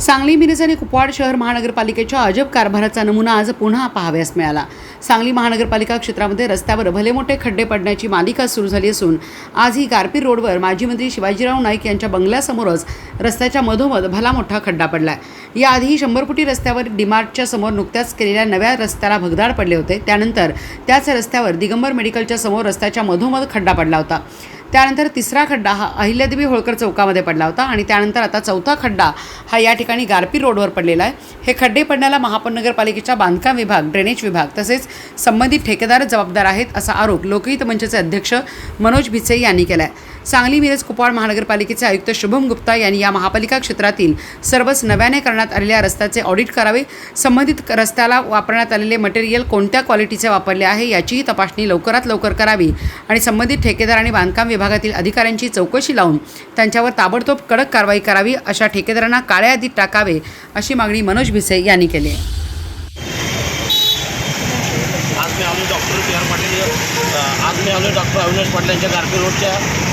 सांगली मिरज आणि कुपवाड शहर महानगरपालिकेच्या अजब कारभाराचा नमुना आज पुन्हा पाहाव्यास मिळाला. सांगली महानगरपालिका क्षेत्रामध्ये रस्त्यावर भले मोठे खड्डे पडण्याची मालिका सुरू झाली असून आज ही गारपीर रोडवर माजी मंत्री शिवाजीराव नाईक यांच्या बंगल्यासमोरच रस्त्याच्या मधोमध भला मोठा खड्डा पडलाय. याआधी शंभर फुटी रस्त्यावर डीमार्टच्या समोर नुकत्याच केलेल्या नव्या रस्त्याला भगदाड पडले होते. त्यानंतर त्याच रस्त्यावर दिगंबर मेडिकलच्या समोर रस्त्याच्या मधोमध खड्डा पडला होता. त्यानंतर तिसरा खड्डा हा अहिल्यादेवी होळकर चौकामध्ये पडला होता आणि त्यानंतर आता चौथा खड्डा हा या ठिकाणी गारपी रोडवर पडलेला आहे. हे खड्डे पडण्याला महापौरनगरपालिकेच्या बांधकाम विभाग ड्रेनेज विभाग तसेच संबंधित ठेकेदार जबाबदार आहेत असा आरोप लोकहित मंचचे अध्यक्ष मनोज भिसे यांनी केला आहे सांगली मिरज कुपवाड महानगरपालिकेचे आयुक्त शुभम गुप्ता यांनी या महापालिका क्षेत्रातील सर्वच नव्याने करण्यात आलेल्या रस्त्याचे ऑडिट करावे संबंधित रस्त्याला वापरण्यात आलेले मटेरियल कोणत्या क्वालिटीचे वापरले आहे याचीही तपासणी लवकरात लवकर करावी आणि संबंधित ठेकेदार आणि बांधकाम विभागातील अधिकाऱ्यांची चौकशी लावून त्यांच्यावर ताबडतोब कडक कारवाई करावी अशा ठेकेदारांना काळ्या यादीत टाकावे अशी मागणी मनोज भिसे यांनी केली आहे. आज मी आलो डॉक्टर आर पाटील मी आलो डॉक्टर अविनाश पाटील यांच्या गारपी रोडच्या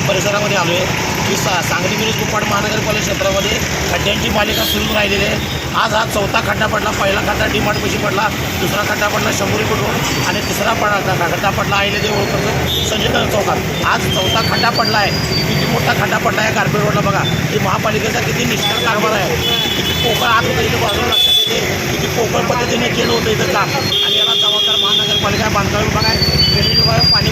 परिसरामध्ये आलो आहे की सा सांगली मिरज कुप्पाड महानगरपालिका क्षेत्रामध्ये खड्ड्यांची मालिका सुरू राहिलेली आहे. आज हा चौथा खड्डा पडला. पहिला खड्डा डीमार्टपाशी पडला. दुसरा खड्डा पडला शंभरी रोड आणि तिसरा पडला खड्डा पडला अहिल्यादेव होळकर संजय दत्त चौकात आज चौथा खड्डा पडला आहे. किती मोठा खड्डा पडला आहे गारपी रोडला बघा. ही महापालिकेचा किती निष्ठा कारभार आहे. किती पोकळ आज होतं इथं बाजूला लक्षात येते. किती पोकळ पद्धतीने केलं होतं इथं काम. आणि याला जबाबदार महानगरपालिका बांधकाम विभाग आहे. विभाग आहे पाणी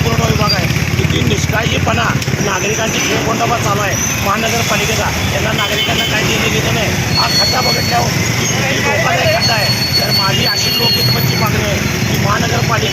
पुरवठा निष्काळजीपणा नागरिकांची खेळकोंडोबा चालू आहे. महानगरपालिकेचा त्यांना नागरिकांना काही दिलं घेतं नाही. हा खड्डा बघितल्यावर किती खड्डा आहे. तर माझी अशी लोक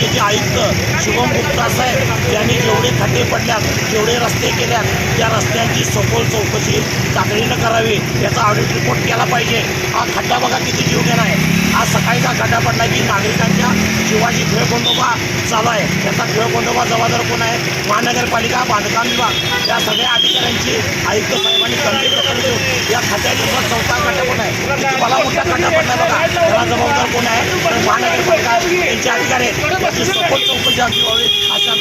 महानगरपालिकेचे आयुक्त शुभम गुप्ता साहेब यांनी जेवढे खड्डे पडल्यात जेवढे रस्ते केल्यात त्या रस्त्यांची सखोल चौकशी तातडीनं करावी याचा ऑडिट रिपोर्ट केला पाहिजे. हा खड्डा बघा किती जीवघेणं आहे. आज सकाळीचा खड्डा पडला की नागरिकांच्या जीवाची खेळकोंडोबा चालू आहे. त्याचा खेळकोंडोबा जबाबदार कोण आहे? महानगरपालिका बांधकाम विभाग. या सगळ्या अधिकाऱ्यांची आयुक्त साहेबांनी गंभीर दखल घेऊन या खात्यानुसार चौथा खड्डा कोण आहे? किती मला मोठा खड्डा पडला बघा. त्याला जबाबदार कोण आहे? महानगरपालिका यांचे अधिकारी आहेत. याची सखोल चौकशी अशी व्हावी अशा